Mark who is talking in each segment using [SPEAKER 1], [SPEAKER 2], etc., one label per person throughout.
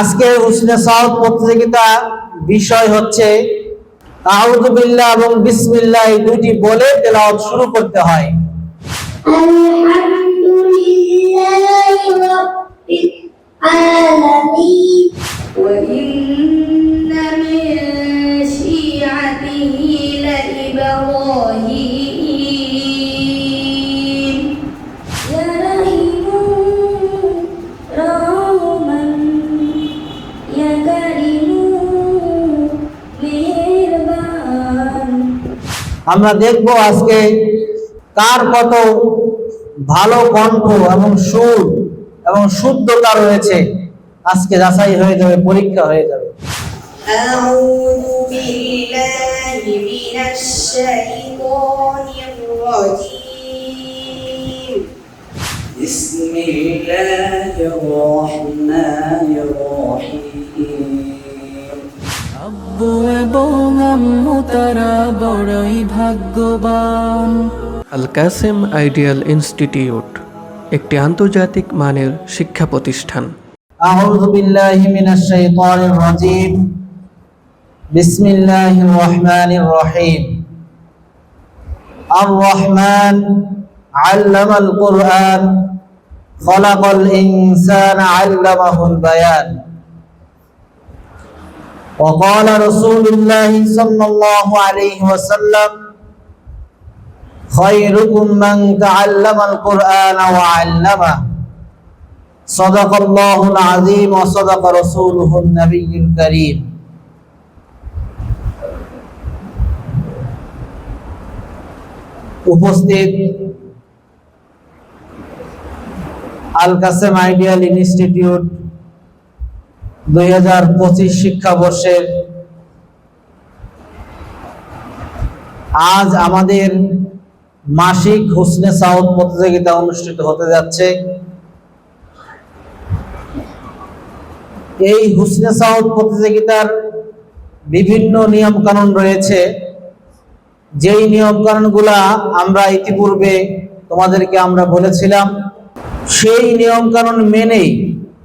[SPEAKER 1] আজকে উসনে সাউদ প্রতিযোগিতা বিষয় হচ্ছে আউযু বিল্লাহ এবং বিসমিল্লাহ এই দুটি বলে তেলাওয়াত শুরু করতে হয়
[SPEAKER 2] الحمد لله رب العالمين
[SPEAKER 3] وإن من شيعته لإبراهيم
[SPEAKER 1] আমরা দেখব আজকে কার কত ভালো কণ্ঠ এবং সুর এবং শুদ্ধতা রয়েছে আজকে যাচাই হয়ে যাবে পরীক্ষা হয়ে যাবে
[SPEAKER 3] أعوذ بالله من الشيطان الرجيم
[SPEAKER 4] بسم الله الرحمن الرحيم
[SPEAKER 5] আব্বু এবং আম্মু তারা বড়ই ভাগ্যবান। আল কাসেম আইডিয়াল ইনস্টিটিউট একটি আন্তর্জাতিক মানের শিক্ষা প্রতিষ্ঠান।
[SPEAKER 1] বিল্লাহি মিনাশ শাইতানির বিসমিল্লাহির রহমানির রহিম। আর রহমান আল্লামাল কোরআন। খলাকাল ইনসান আল্লামাহুল বায়ান। وقال رسول الله صلى الله عليه وسلم خيركم من تعلم القرآن وعلمه صدق الله العظيم وصدق رسوله النبي الكريم উপস্থিত আল কাসেম আইডিয়াল ইনস্টিটিউট দুই হাজার পঁচিশ শিক্ষাবর্ষের আজ আমাদের মাসিক হুসনে সাউথ প্রতিযোগিতা অনুষ্ঠিত হতে যাচ্ছে। এই হুসনে সাউদ প্রতিযোগিতার বিভিন্ন নিয়ম কানুন রয়েছে। যেই নিয়ম কানুনগুলা আমরা ইতিপূর্বে তোমাদেরকে আমরা বলেছিলাম, সেই নিয়ম কানুন মেনেই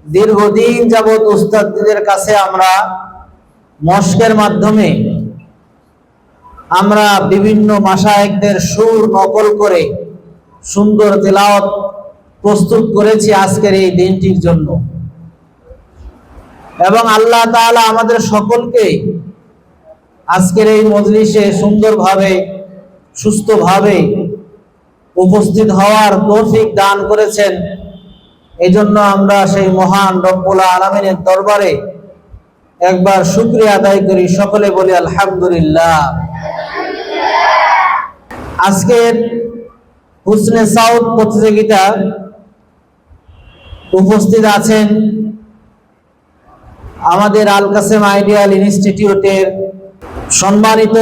[SPEAKER 1] দীর্ঘদিন যাবৎ উস্তাদদের কাছে আমরা মস্কের মাধ্যমে আমরা বিভিন্ন মাসায়েকদের সুর নকল করে সুন্দর তেলাওয়াত প্রস্তুত করেছি আজকের এই দিনটির জন্য। এবং আল্লাহ তাআলা আমাদের সকলকে আজকের এই মজলিসে সুন্দরভাবে, সুস্থভাবে উপস্থিত হওয়ার তৌফিক দান করেছেন। এই জন্য আমরা সেই মহান রব্বুল আলমিনের দরবারে একবার শুক্রিয়া আদায় করি। সকলে বলি আলহামদুলিল্লাহ। আজকের হুসনে সাউথ প্রতিযোগিতা উপস্থিত আছেন আমাদের আল কাসেম আইডিয়াল ইনস্টিটিউটের সম্মানিত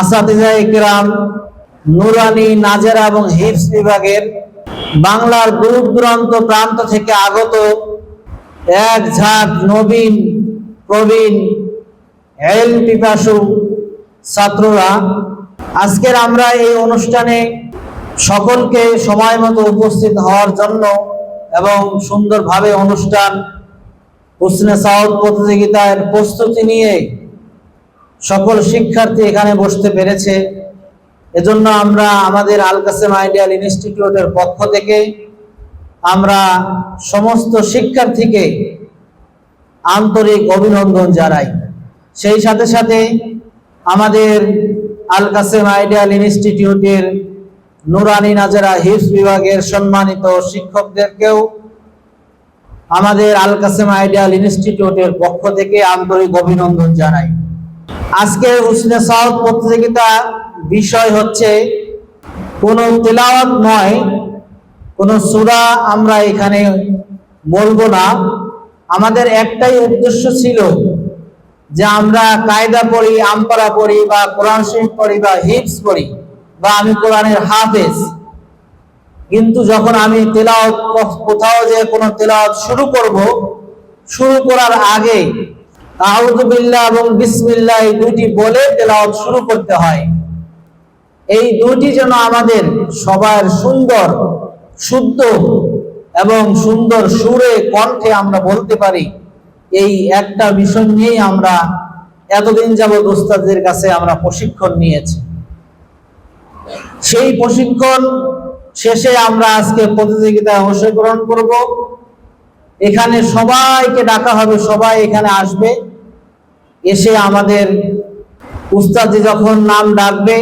[SPEAKER 1] আসাদিজা ইকরাম নুরানি, নাজেরা এবং হিপস বিভাগের বাংলার দূর দূরান্ত প্রান্ত থেকে আগত এক ঝাঁক নবীন, প্রবীণ, এল পিপাসু ছাত্ররা। আজকের আমরা এই অনুষ্ঠানে সকলকে সময় মতো উপস্থিত হওয়ার জন্য এবং সুন্দরভাবে অনুষ্ঠান, হুসনে সাউদ প্রতিযোগিতার প্রস্তুতি নিয়ে সকল শিক্ষার্থী এখানে বসতে পেরেছে। এজন্য আমরা আমাদের আল কাসেম আইডিয়াল ইনস্টিটিউটের পক্ষ থেকে আমরা সমস্ত শিক্ষার্থীকে আন্তরিক অভিনন্দন জানাই। সেই সাথে সাথে আমাদের আল কাসেম আইডিয়াল ইনস্টিটিউটের নুরানি নাজেরা হিফস বিভাগের সম্মানিত শিক্ষকদেরকেও আমাদের আল কাসেম আইডিয়াল ইনস্টিটিউটের পক্ষ থেকে আন্তরিক অভিনন্দন জানাই। আজকে হুসনে সাউদ প্রতিযোগিতা বিষয় হচ্ছে, কোন তেলাওয়াত নয়, কোন সূরা আমরা এখানে বলব না। আমাদের একটাই উদ্দেশ্য ছিল যে আমরা কায়দা পড়ি, আমপারা পড়ি বা কোরআন শরীফ পড়ি বা হিপস পড়ি বা আমি কোরআনের হাফেজ। কিন্তু যখন আমি তেলাওত কোথাও যে কোনো তেলাওয়াত শুরু করব, শুরু করার আগে আউযু এবং বিসমিল্লাহ এই দুটি বলে তেলাওয়াত শুরু করতে হয়। এই দুটি যেন আমাদের সবার সুন্দর, শুদ্ধ এবং সুন্দর সুরে কণ্ঠে আমরা বলতে পারি, এই একটা বিষয় নিয়েই আমরা এতদিন যাবৎ উস্তাদের কাছে আমরা প্রশিক্ষণ নিয়েছি। সেই প্রশিক্ষণ শেষে আমরা আজকে প্রতিযোগিতায় অংশগ্রহণ করব। এখানে সবাইকে ডাকা হবে, সবাই এখানে আসবে। এসে আমাদের উস্তাদি যখন নাম ডাকবে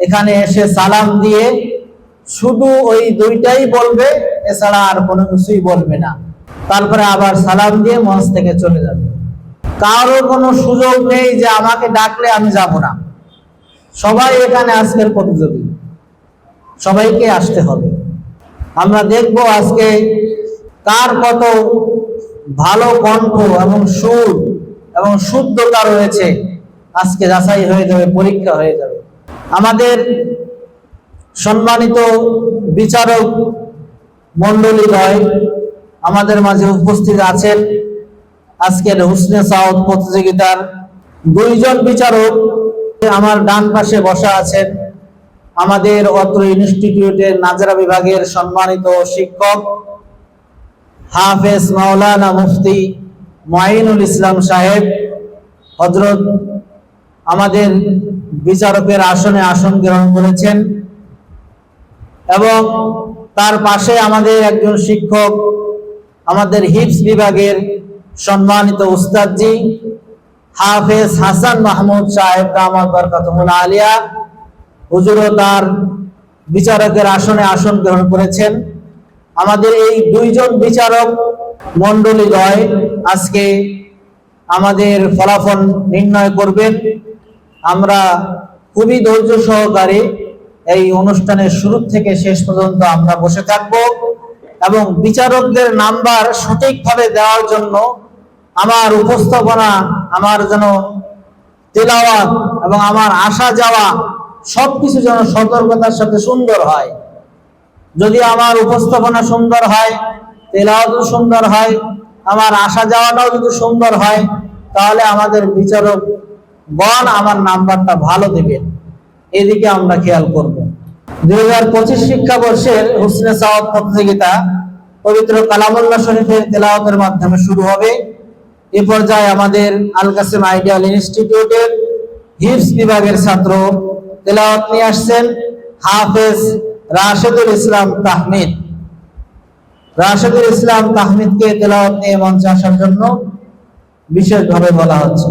[SPEAKER 1] এখানে এসে সালাম দিয়ে শুধু ওই দুইটাই বলবে, এছাড়া আর কোনো কিছুই বলবে না। তারপরে আবার সালাম দিয়ে মঞ্চ থেকে চলে যাবে। কারও কোনো সুযোগ নেই যে আমাকে ডাকলে আমি যাব না। সবাই এখানে আজকের প্রতিযোগী। সবাইকে আসতে হবে। আমরা দেখব আজকে কার কত ভালো কণ্ঠ এবং সুর এবং শুদ্ধতা রয়েছে। আজকে যাচাই হয়ে যাবে, পরীক্ষা হয়ে যাবে। আমাদের সম্মানিত বিচারক মন্ডলীদ্বয় আমাদের মাঝে উপস্থিত আছেন। আজকের হুসনে সাউদ প্রতিযোগিতার দুইজন বিচারক আমার ডান পাশে বসা আছেন। আমাদের অত্র ইনস্টিটিউটের নাজরা বিভাগের সম্মানিত শিক্ষক হাফেজ মাওলানা মুফতি মাইনুল ইসলাম সাহেব হজরত আমাদের বিচারকের আসনে আসন গ্রহণ করেছেন এবং তার পাশে আমাদের একজন শিক্ষক, আমাদের হিপস বিভাগের সম্মানিত উস্তাদজি হাফেজ হাসান মাহমুদ সাহেব দামাত বরকাতুল আলিয়া, হুজুরও তার বিচারকের আসনে আসন গ্রহণ করেছেন। আমাদের এই দুইজন বিচারক মন্ডলীদ্বয় আজকে আমাদের ফলাফল নির্ণয় করবেন। আমরা খুবই ধৈর্য সহকারে এই অনুষ্ঠানের শুরু থেকে শেষ পর্যন্ত আমরা বসে থাকব এবং বিচারকদের নাম্বার সঠিকভাবে দেওয়ার জন্য আমার উপস্থাপনা, আমার যেন তেলাওয়াত এবং আমার আসা যাওয়া সবকিছু যেন সতর্কতার সাথে সুন্দর হয়। যদি আমার উপস্থাপনা সুন্দর হয়, তেলাওয়াতও সুন্দর হয়, আমার আসা যাওয়াটাও যদি সুন্দর হয়, তাহলে আমাদের বিচারক গণ আমার নাম্বারটা ভালো দেবেন এদিকে আমরা খেয়াল করব। দুই হাজার পঁচিশ শিক্ষাবর্ষের হুসনে সাওয়াব প্রতিযোগিতা পবিত্র কালামুল্লাহ শরীফের তেলাওয়াতের মাধ্যমে শুরু হবে। এ পর্যায়ে আমাদের আল কাসেম আইডিয়াল ইনস্টিটিউটের হিপস বিভাগের ছাত্র তেলাওয়াত নিয়ে আসছেন হাফেজ রাশেদুল ইসলাম তাহমিদ। রাশেদুল ইসলাম তাহমিদকে তেলাওয়াত নিয়ে মঞ্চে আসার জন্য বিশেষভাবে বলা হচ্ছে।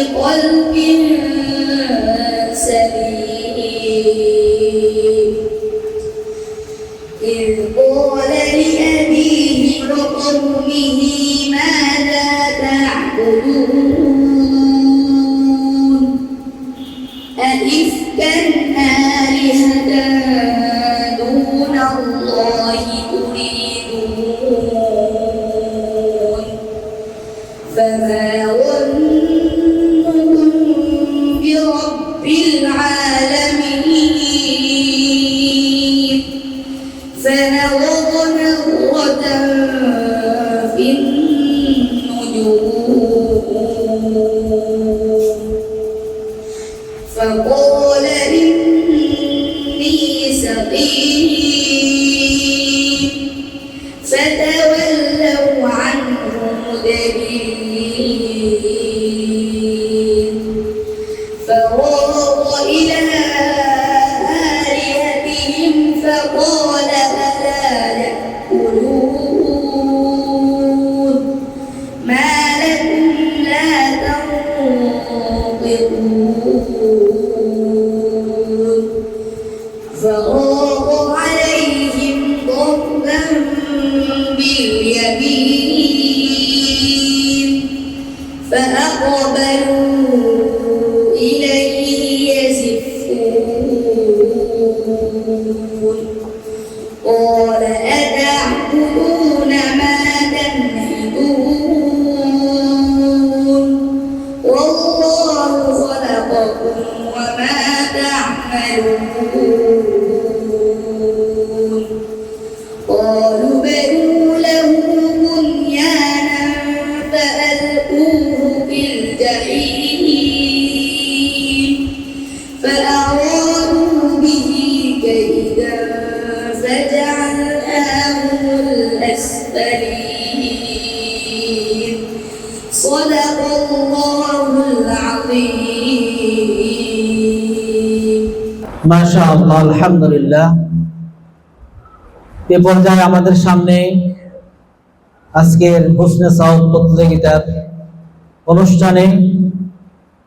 [SPEAKER 3] بقلب Amen.
[SPEAKER 1] মাশা আল্লাহ আলহামদুলিল্লাহ। এ পর্যায়ে আমাদের সামনে আজকের হোসনে সাউথ প্রতিযোগিতার অনুষ্ঠানে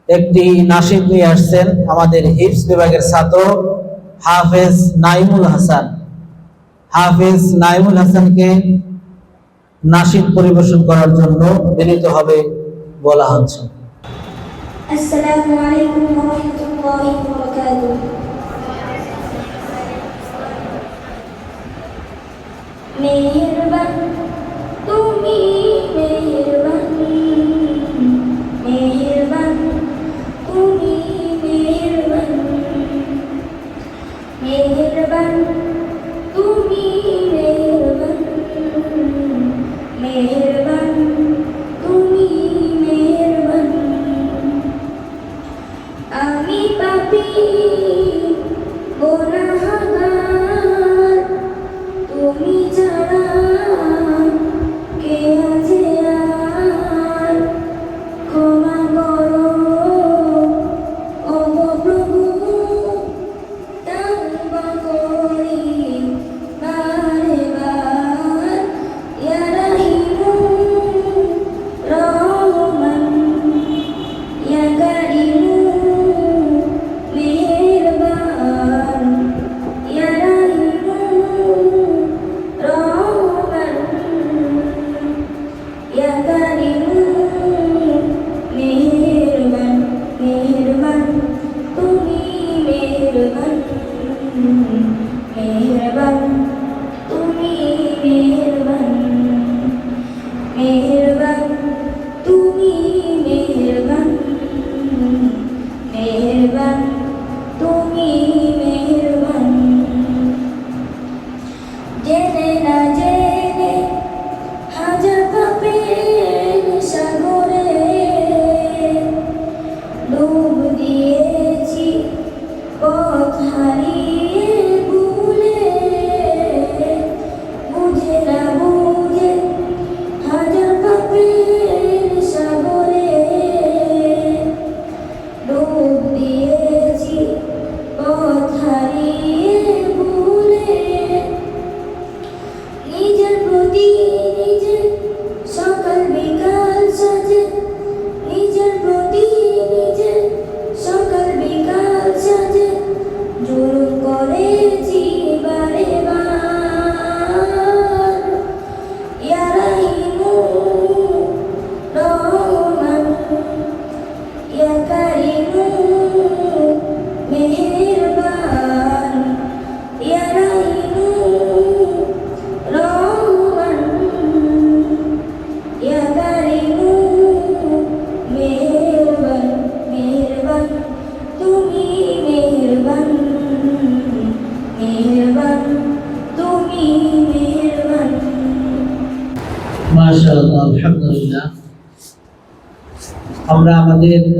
[SPEAKER 1] একটি নাসিব নিয়ে আসছেন আমাদের হিপস বিভাগের ছাত্র হাফেজ নাইমুল হাসান। হাফেজ নাইমুল হাসানকে নাসিব পরিবেশন করার জন্য বিনীতভাবে বলা হচ্ছে।
[SPEAKER 6] আসসালামু আলাইকুম ওয়া রাহমাতুল্লাহি ওয়া বারাকাতুহু। মেহেরবান তুমি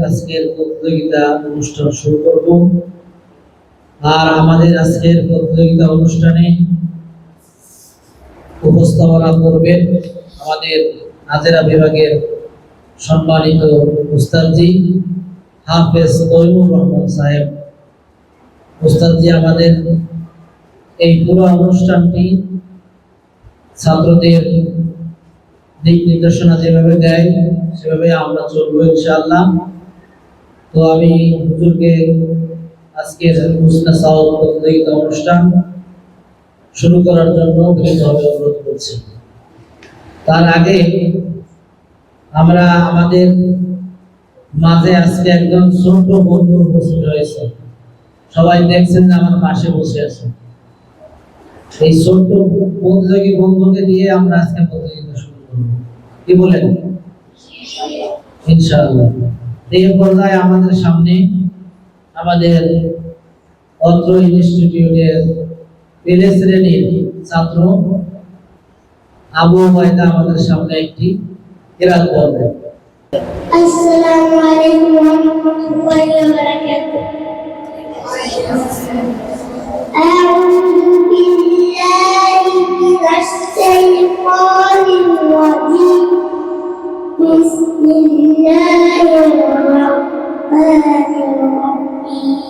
[SPEAKER 1] আজকের প্রতিযোগিতা অনুষ্ঠান শুরু করব। আর আমাদের আজকের প্রতিযোগিতা অনুষ্ঠানে উপস্থাপনা করবেন আমাদের নাজেরা বিভাগের সম্মানিত উস্তাদজি হাফেজ তৈমুর রহমান সাহেব। উস্তাদজি, আমাদের এই পুরো অনুষ্ঠানটি ছাত্রদের দিক নির্দেশনা যেভাবে দেয়, সেভাবে আমরা চলবো ইনশাআল্লাহ। তো আমি হুজুরকে আজকের হুসনা প্রতিযোগিতা অনুষ্ঠান শুরু করার জন্য বিনীতভাবে অনুরোধ করছি। তার আগে আমরা আমাদের মাঝে আজকে একজন ছোট বন্ধু উপস্থিত রয়েছে সবাই দেখছেন যে আমার পাশে বসে আছে। এই ছোট্ট প্রতিযোগী বন্ধুকে দিয়ে আমরা আজকে প্রতিযোগিতা শুরু করব। কি বলেন? ইনশাআল্লাহ। এই পর্যায়ে আমাদের সামনে আমাদের অত্র ইনস্টিটিউটের শ্রেণির ছাত্র আবু আমাদের সামনে একটি কেরাত
[SPEAKER 7] আসসালামু আলাইকুম ওয়া রাহমাতুল্লাহি ওয়া বারাকাতুহু।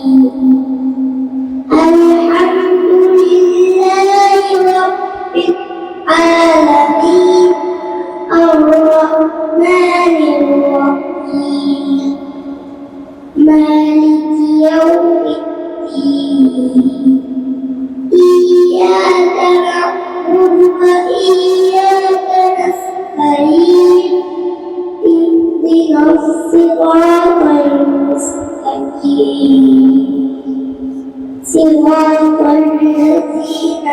[SPEAKER 7] mundo. الذين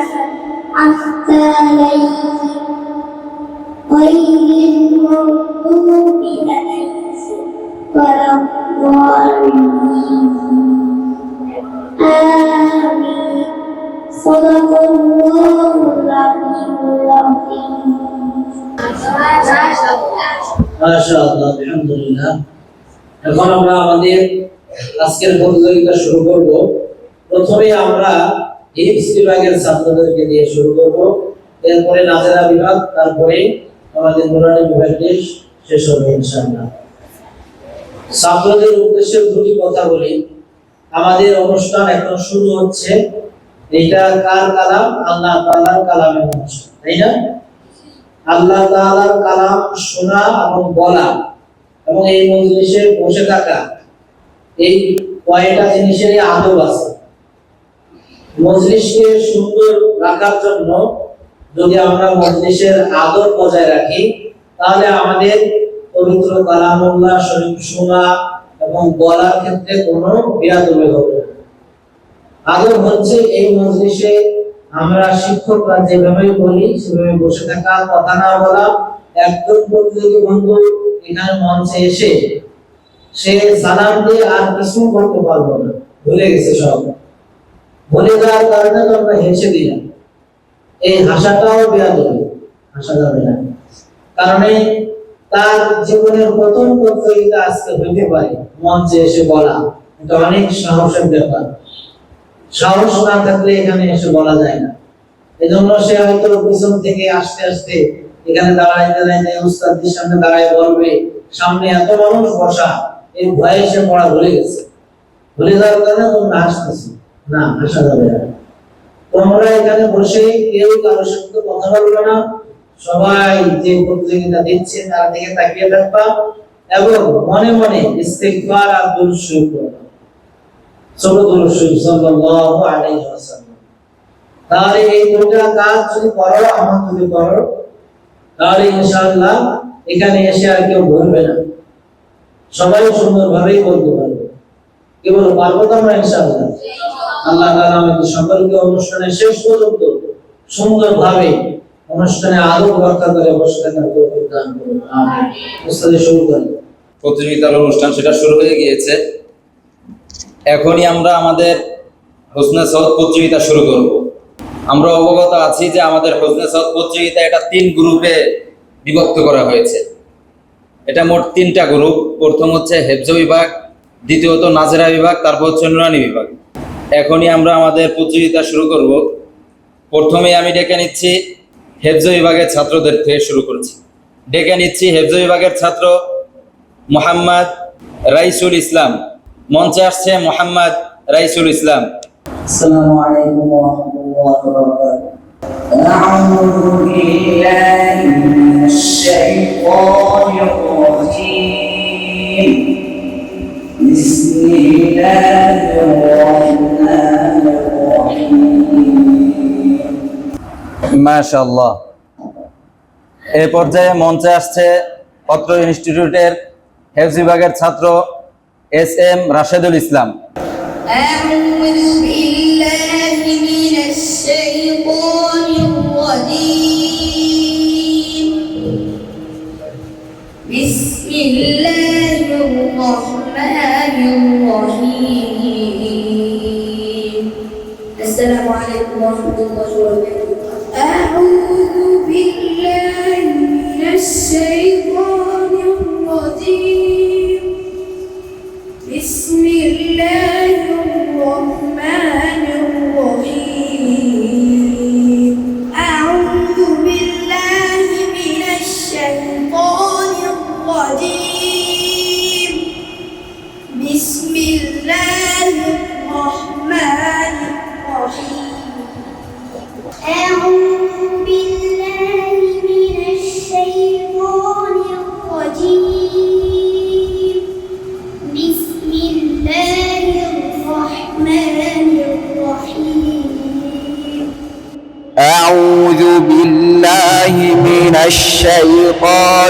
[SPEAKER 7] أنعمت عليهم غير المغضوب عليهم ولا الضالين آمين صدق الله العلي العظيم
[SPEAKER 1] মাশাআল্লাহ আলহামদুলিল্লাহ এখন আমরা আমাদের আজকের প্রতিযোগিতা শুরু করব প্রথমে আমরা হিপস বিভাগের ছাত্রদেরকে দিয়ে শুরু করব। এরপরে নাজেরা বিভাগ, তারপরে আমাদের নুরানি বিভাগটি শেষ হবে ইনশাআল্লাহ। ছাত্রদের উদ্দেশ্যে দুটি কথা বলি। আমাদের অনুষ্ঠান এখন শুরু হচ্ছে। এটা কার কালাম? আল্লাহ তাআলার কালামের অনুষ্ঠান, তাই না? আল্লাহ তাআলার কালাম শোনা এবং বলা এবং এই মজলিসে বসে থাকা, এই কয়টা জিনিসেরই আদব আছে? মজলিসকে সুন্দর রাখার জন্য যদি আমরা মজলিসের আদব বজায় রাখি, তাহলে আমাদের পবিত্র কালামুল্লাহ, শরীফ শোনা এবং বলার ক্ষেত্রে কোনো বিয়াদবে হবে না। আদব হচ্ছে এই মজলিসে আমরা শিক্ষকরা যেভাবে বলি, সেভাবে বসে থাকা, কথা না বলা একজন প্রতিযোগী বন্ধু এখানে মঞ্চে এসে সে সালাম দিয়ে আর কিছু করতে পারব না। ভুলে গেছে সব। ভুলে যাওয়ার কারণে তো আমরা হেসে দিলাম। এই হাসাটাও বেয়াদবি। হাসা যাবে না। কারণে তার জীবনের প্রথম প্রতিযোগিতা আজকে হইতে পারে। মঞ্চে এসে বলা। এটা অনেক সাহসের ব্যাপার। সাহস না থাকলে এখানে এসে বলা যায় না। এজন্য সে হয়তো পিছন থেকে আসতে আসতে এখানে দাঁড়ায় দাঁড়ায় উস্তাদের সামনে দাঁড়ায় বলবে, সামনে এত মানুষ বসা, এই ভয়ে সে পড়া ভুলে গেছে। ভুলে যাওয়ার কারণে তোমরা হাসতেছি। না যাবে না। তোমরা এখানে বসে কেউ কারোর সাথে কথা বলবে না। সবাই যে প্রতিযোগিতা দিচ্ছে তার দিকে তাকিয়ে থাকবা এবং মনে মনে ইস্তেগফার আর শরীফ সাল্লাল্লাহু আলাইহি ওয়াসাল্লাম। তাহলে এই দুটা কাজ যদি করো আমার যদি করো, তাহলে ইনশাআল্লাহ এখানে এসে আর কেউ ভুলবে না। সবাই সুন্দরভাবেই বলতে পারবে। কেবল বলো পারব তো আমরা ইনশাআল্লাহ? আল্লাহ আমাদের সকলকে অনুষ্ঠানের শেষ পর্যন্ত সুন্দরভাবে অনুষ্ঠানে আরও রক্ষা করে উস্তাদে শুরু করি।
[SPEAKER 8] প্রতিযোগিতার অনুষ্ঠান সেটা শুরু হয়ে গিয়েছে। এখনই আমরা আমাদের হোসনে সদ প্রতিযোগিতা শুরু করব। আমরা অবগত আছি যে আমাদের হোসনে সদ প্রতিযোগিতা এটা তিন গ্রুপে বিভক্ত করা হয়েছে। এটা মোট তিনটা গ্রুপ। প্রথম হচ্ছে হেফজ বিভাগ, দ্বিতীয়ত নাজেরা বিভাগ, তারপর হচ্ছে নুরানি বিভাগ। এখনই আমরা আমাদের প্রতিযোগিতা শুরু করব প্রথমে আমি ডেকে নিচ্ছি হেফজ বিভাগের ছাত্রদের থেকে শুরু করছি ডেকে নিচ্ছি হেফজ বিভাগের ছাত্র মোহাম্মদ রাইসুল ইসলাম মঞ্চে আসছে মোহাম্মদ রাইসুল ইসলাম
[SPEAKER 4] السلام عليكم ورحمة الله وبركاته أعوذ بالله من الشيطان الرجيم بسم الله الرحمن
[SPEAKER 8] মাশাল্লাহ এ পর্যায়ে মঞ্চে আসছে পত্র ইনস্টিটিউটের হেফজ বিভাগের ছাত্র এস এম রাশেদুল ইসলাম
[SPEAKER 3] أعوذ بالله من الشيطان الرجيم بسم الله الرحمن الرحيم السلام عليكم ورحمة الله وبركاته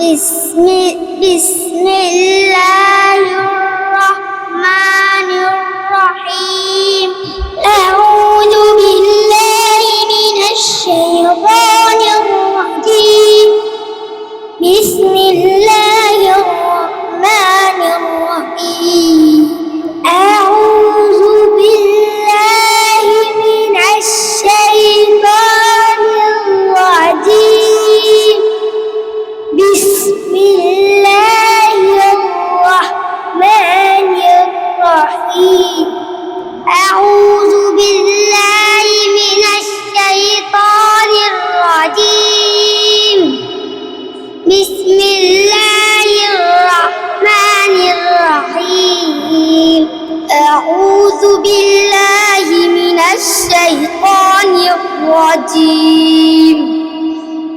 [SPEAKER 2] بسم بسم الله الرحمن الرحيم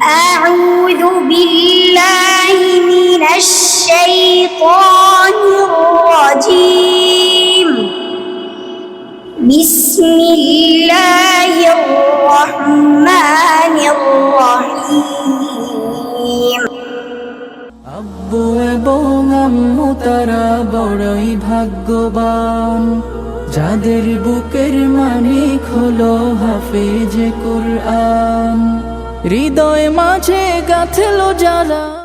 [SPEAKER 2] أعوذ بالله من الشيطان الرجيم بسم الله الرحمن الرحيم
[SPEAKER 5] আব্বু এবং আম্মু তারা বড়ই ভাগ্যবান যাদের বুকের মানিক হলো হাফেজ কোরআন হৃদয় মাঝে গাঁথেলো যারা